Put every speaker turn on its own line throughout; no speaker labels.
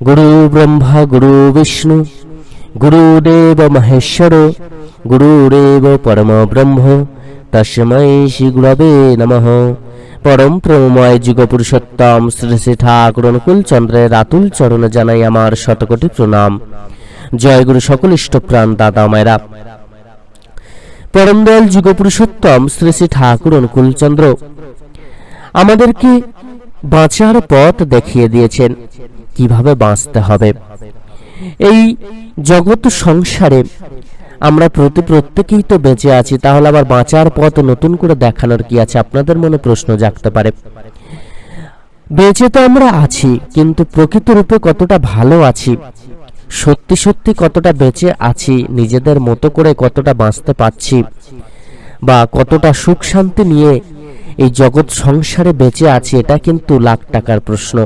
গুরু ব্রহ্মা গুরু বিষ্ণু গুরুদেব মহেশ্বর গুরুরেব পরম ব্রহ্ম তস্মৈ শ্রী গুরবে নমঃ পরম প্রমময় যুগ পুরুষোত্তম শ্রী শ্রী ঠাকুর অনুকূল চন্দ্রের আতুল চরণে জানাই আমার শতকোটি প্রণাম জয় গুরু সকল ইষ্টপ্রাণ দাদা মায়েরা পরম দয়াল যুগ পুরুষোত্তম শ্রী শ্রী ঠাকুর অনুকূল চন্দ্র আমাদেরকে বাঁচার পথ দেখিয়ে দিয়েছেন। কীভাবে বাঁচতে হবে। এই জগৎ সংসারে আমরা প্রতি প্রত্যেকেই তো বেঁচে আছি, তাহলে আবার বাঁচার পথ নতুন করে দেখানোর কি আছে? আপনাদের মনে প্রশ্ন জাগতে পারে। বেঁচে তো আমরা আছি, কিন্তু প্রকৃত রূপে কতটা ভালো আছি? সত্যি সত্যি কতটা বেঁচে আছি, নিজেদের মতো করে কতটা বাঁচতে পারছি? বা কতটা সুখ শান্তি নিয়ে এই জগৎ সংসারে বেঁচে আছি, এটা কিন্তু লাখ টাকার প্রশ্ন।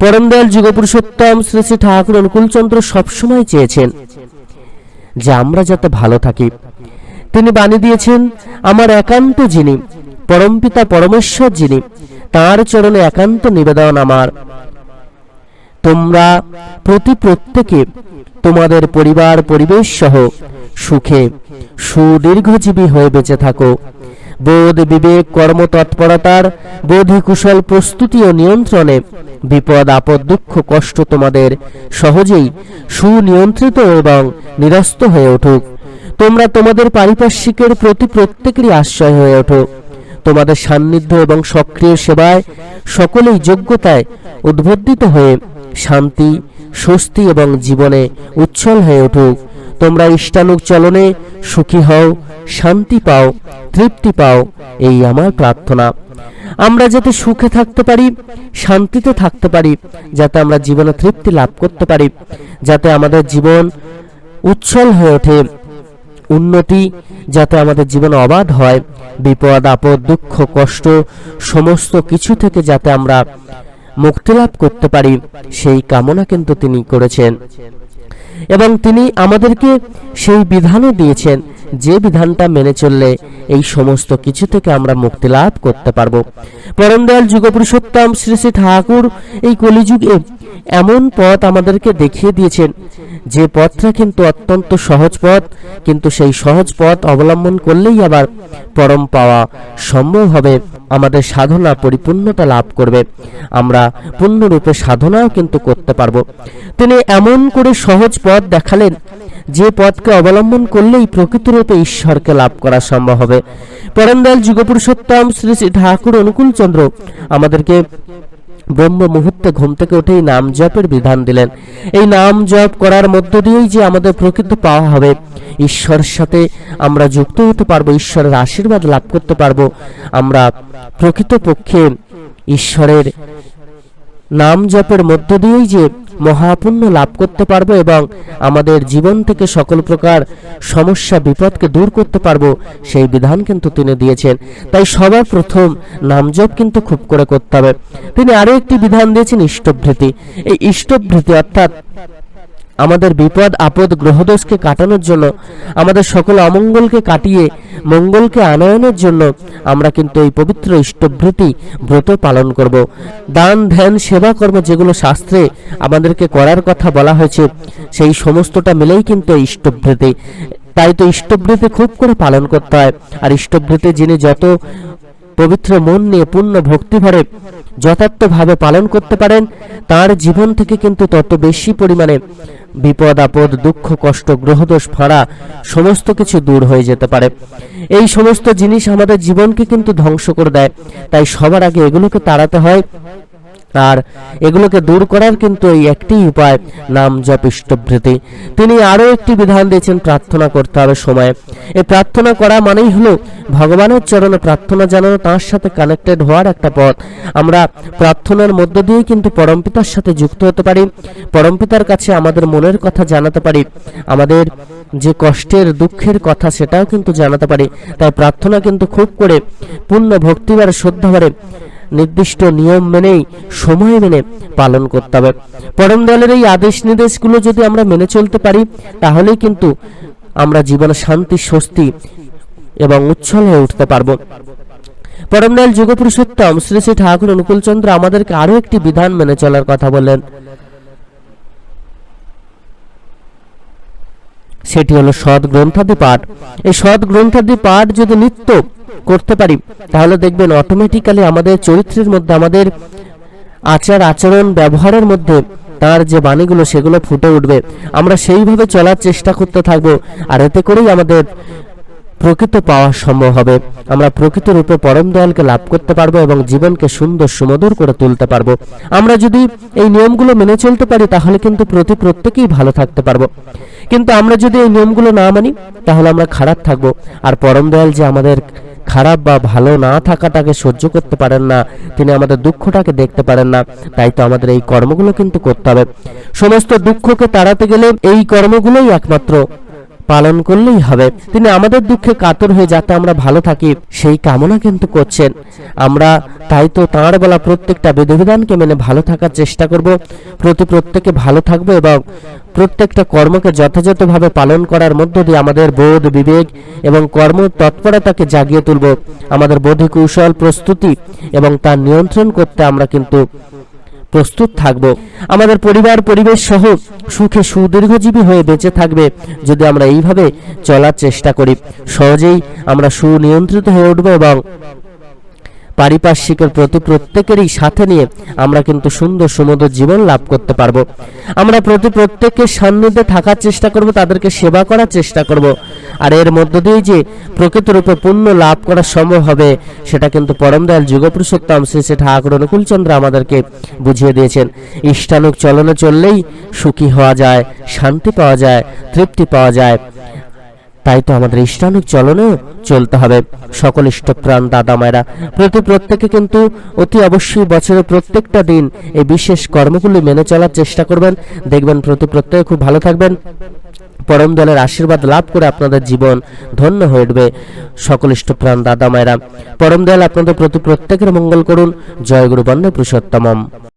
পরম দয়াল যুগপুরুষোত্তম শ্রী শ্রী ঠাকুর অনুকূলচন্দ্র সবসময় চেয়েছেন যে আমরা যাতে ভালো থাকি। তিনি বাণী দিয়েছেন, আমার একান্ত যিনি পরমপিতা পরমেশ্বর যিনি, তার চরণে একান্ত নিবেদন আমার। তোমরা প্রতি প্রত্যেকে তোমাদের পরিবার পরিবেশ সহ সুখে সুদীর্ঘজীবী হয়ে বেঁচে থাকো। বোধ বিবেক কর্মতৎপরতার বোধি কুশল প্রস্তুতি ও নিয়ন্ত্রণে বিপদ, আপদ, দুঃখ, কষ্ট তোমাদের সহজেই সুনিয়ন্ত্রিত এবং নিরস্ত হয়ে উঠুক। তোমরা তোমাদের পারিপার্শ্বিকের প্রতি প্রত্যেকেরই আশ্রয় হয়ে ওঠো। তোমাদের সান্নিধ্য এবং সক্রিয় সেবায় সকলেই যোগ্যতায় উদ্বুদ্ধিত হয়ে শান্তি, স্বস্তি এবং জীবনে উচ্ছল হয়ে উঠুক। তোমরা ইষ্টানুক চলনে সুখী হও, শান্তি পাও, তৃপ্তি পাও, এই আমার প্রার্থনা। আমরা যাতে সুখে থাকতে পারি, শান্তিতে থাকতে পারি, যাতে আমরা জীবনে তৃপ্তি লাভ করতে পারি, যাতে আমাদের জীবন উচ্ছল হয়ে ওঠে, উন্নতি যাতে আমাদের জীবনে অবাধ হয়, বিপদ, আপদ, দুঃখ, কষ্ট, সমস্ত কিছু থেকে যাতে আমরা মুক্তি লাভ করতে পারি, সেই কামনা কিন্তু তিনি করেছেন। এবং তিনি আমাদেরকে সেই বিধানও দিয়েছেন, যে বিধানটা মেনে চললে এই সমস্ত কিছু থেকে আমরা মুক্তি লাভ করতে পারব। পরম দয়াল যুগপুরুষোত্তম শ্রী শ্রী ঠাকুর এই কলিযুগে এমন পথ আমাদেরকে দেখিয়ে দিয়েছেন যে পথটা কিন্তু অত্যন্ত সহজ পথ, কিন্তু সেই সহজ পথ অবলম্বন করলেই আবার পরম পাওয়া সম্ভব হবে, আমাদের সাধনা পরিপূর্ণতা লাভ করবে। আমরা পূর্ণরূপে সাধনাও কিন্তু করতে পারব। তিনি এমন করে সহজ পথ দেখালেন, যে পথকে অবলম্বন করলেই প্রকৃতরূপে ঈশ্বরকে লাভ করা সম্ভব হবে। পরমদয়াল যুগপুরুষোত্তম শ্রী শ্রী ঠাকুর অনুকূল চন্দ্র আমাদেরকে ব্রহ্ম মুহূর্তে ঘুম থেকে উঠেই নাম জপের বিধান দিলেন। এই নাম জপ করার মধ্য দিয়েই যে আমাদের প্রকৃত পাওয়া হবে, ঈশ্বরের সাথে আমরা যুক্ত হতে পারব, ঈশ্বরের আশীর্বাদ লাভ করতে পারব। আমরা প্রকৃতপক্ষে ঈশ্বরের নাম জপের মধ্য দিয়েই যে মহাপুণ্য লাভ করতে পারব এবং আমাদের জীবন থেকে সকল প্রকার সমস্যা, বিপদকে দূর করতে পারব, সেই বিধান কিন্তু তিনি দিয়েছেন। তাই সবার প্রথম নাম জপ কিন্তু খুব করে করতে হবে। তিনি আরও একটি বিধান দিয়েছেন ইষ্টভৃতি। এই ইষ্টভৃতি অর্থাৎ আমাদের বিপদ, আপদ, গ্রহদোষকে কাটানোর জন্য, আমাদের সকল অমঙ্গলকে কাটিয়ে, মঙ্গলকে আনয়নের জন্য আমরা কিন্তু এই পবিত্র ইষ্টভৃতি ব্রত পালন করব। দান, ধ্যান সেবা কর্ম যেগুলো শাস্ত্রে আমাদেরকে করার কথা বলা হয়েছে, সেই সমস্তটা মিলেই কিন্তু ইষ্টভৃতি। তাই তো ইষ্টভৃতি খুব করে পালন করতে হয়, আর ইষ্টভৃতি যিনি যত পবিত্র মন নিয়ে পূর্ণ ভক্তি ভরে যথার্থভাবে পালন করতে পারেন, তার জীবন থেকে কিন্তু তত বেশি পরিমাণে বিপদ, আপদ, দুঃখ, কষ্ট, গ্রহদোষ, ফাঁড়া সমস্ত কিছু দূর হয়ে যেতে পারে। এই সমস্ত জিনিস আমাদের জীবনকে কিন্তু ধ্বংস করে দেয়। তাই সবার আগে এগুলোকে তাড়াতে হয়। আর এগুলোকে দূর করার কিন্তু এই একটি উপায় নাম জপ ইষ্টভৃতি তিনি আরও একটি বিধান দিয়েছেন প্রার্থনা করতে হবে সময়ে। এই প্রার্থনা করা মানেই হলো ভগবানের চরণে প্রার্থনা জানানো, তার সাথে কানেক্টেড হওয়ার একটা পথ। আমরা প্রার্থনার মধ্য দিয়েই কিন্তু পরমপিতার সাথে যুক্ত হতে পারি পরমপিতার কাছে আমাদের মনের কথা জানাতে পারি, আমাদের যে কষ্টের, দুঃখের কথা সেটাও কিন্তু জানাতে পারি। তাই প্রার্থনা কিন্তু খুব করে পূর্ণ ভক্তিবার শ্রদ্ধাভারে নির্দিষ্ট নিয়ম মেনেই, সময় মেনে পালন করতে হবে। পরম দলের এই আদেশ নির্দেশগুলো যদি আমরা মেনে চলতে পারি, তাহলেই কিন্তু আমরা জীবনে শান্তি, স্বস্তি এবং উচ্ছল হয়ে উঠতে পারব। পরমদয়াল যুগ পুরুষোত্তম শ্রী শ্রী ঠাকুর অনুকূলচন্দ্র আমাদেরকে আরও একটি বিধান মেনে চলার কথা বলেন সেটি হলো সৎ গ্রন্থাদি পাঠ। এই সৎ গ্রন্থাদি পাঠ যদি নিত্য করতে পারি, তাহলে দেখবেন অটোমেটিক্যালি আমাদের চরিত্রের মধ্যে, আমাদের আচার, আচরণ, ব্যবহারের মধ্যে তার যে বাণীগুলো, সেগুলো ফুটে উঠবে। আমরা সেইভাবে চলার চেষ্টা করতে থাকব, আর এতে করেই আমাদের প্রকৃত পাওয়া সম্ভব হবে। আমরা প্রকৃত রূপে পরম দয়ালকে লাভ করতে পারব এবং জীবনকে সুন্দর, সুমধুর করে তুলতে পারব। আমরা যদি এই নিয়মগুলো মেনে চলতে পারি, তাহলে কিন্তু প্রতি প্রত্যেকেই ভালো থাকতে পারব। কিন্তু আমরা যদি এই নিয়মগুলো না মানি, তাহলে আমরা খারাপ থাকব। আর পরম দয়াল যে আমাদের খারাপ বা ভালো না থাকাটাকে সহ্য করতে পারেন না। তিনি আমাদের দুঃখটাকে দেখতে পারেন না। তাই তো আমাদের এই কর্মগুলো কিন্তু করতে হবে। সমস্ত দুঃখকে তাড়াতে গেলে এই কর্মগুলোই একমাত্র। পালন করলেই হবে। তিনি আমাদের দুঃখে কাতর হয়ে যাতে আমরা ভালো থাকি, সেই কামনা কিন্তু করছেন। আমরা তাই তো তাঁর বলা প্রত্যেকটা বিধিবিধানকে মেনে ভালো থাকার চেষ্টা করব। প্রতি প্রত্যেকে ভালো থাকব এবং প্রত্যেকটা কর্মকে যথাযথভাবে পালন করার মধ্য দিয়ে আমাদের বোধ বিবেক এবং কর্ম তৎপরতাকে জাগিয়ে তুলব। আমাদের বোধি কৌশল প্রস্তুতি এবং তার নিয়ন্ত্রণ করতে আমরা কিন্তু প্রস্তুত থাকব। আমাদের পরিবার, পরিবেশ সহ সুখে সুদীর্ঘজীবী হয়ে বেঁচে থাকবে যদি আমরা এইভাবে চলার চেষ্টা করি। সহজেই আমরা সুনিয়ন্ত্রিত হয়ে উঠব এবং পারিপার্শ্বিকের প্রতি প্রত্যেকেরই সাথে নিয়ে আমরা কিন্তু সুন্দর সুমধুর জীবন লাভ করতে পারব। আমরা প্রতি প্রত্যেকের সান্নিধ্যে থাকার চেষ্টা করব, তাদেরকে সেবা করার চেষ্টা করব। আর এর মধ্য দিয়ে যে প্রকৃত রূপে পুণ্য লাভ করা সম্ভব হবে, সেটা কিন্তু পরম যুগপুরুষোত্তম শ্রী শ্রী ঠাকুর অনুকূলচন্দ্র আমাদেরকে বুঝিয়ে দিয়েছেন। ইষ্টানুক চলনে চললেই সুখী হওয়া যায়, শান্তি পাওয়া যায়, তৃপ্তি পাওয়া যায়। তাই তো আমাদের ইষ্টানুক চলনেও চলতে হবে। সকল ইষ্টপ্রাণ দাদা মায়েরা প্রতি প্রত্যেকে কিন্তু অতি অবশ্যই বছরের প্রত্যেকটা দিন এই বিশেষ কর্মগুলি মেনে চলার চেষ্টা করবেন। দেখবেন প্রতি প্রত্যেকে খুব ভালো থাকবেন। পরম দলের আশীর্বাদ লাভ করে আপনাদের জীবন ধন্য হয়ে উঠবে। সকল ইষ্টপ্রাণ দাদা মায়েরা পরম দয়াল আপনাদের প্রতি প্রত্যেকের মঙ্গল করুন। জয় গুরু বন্দে পুরুষোত্তমম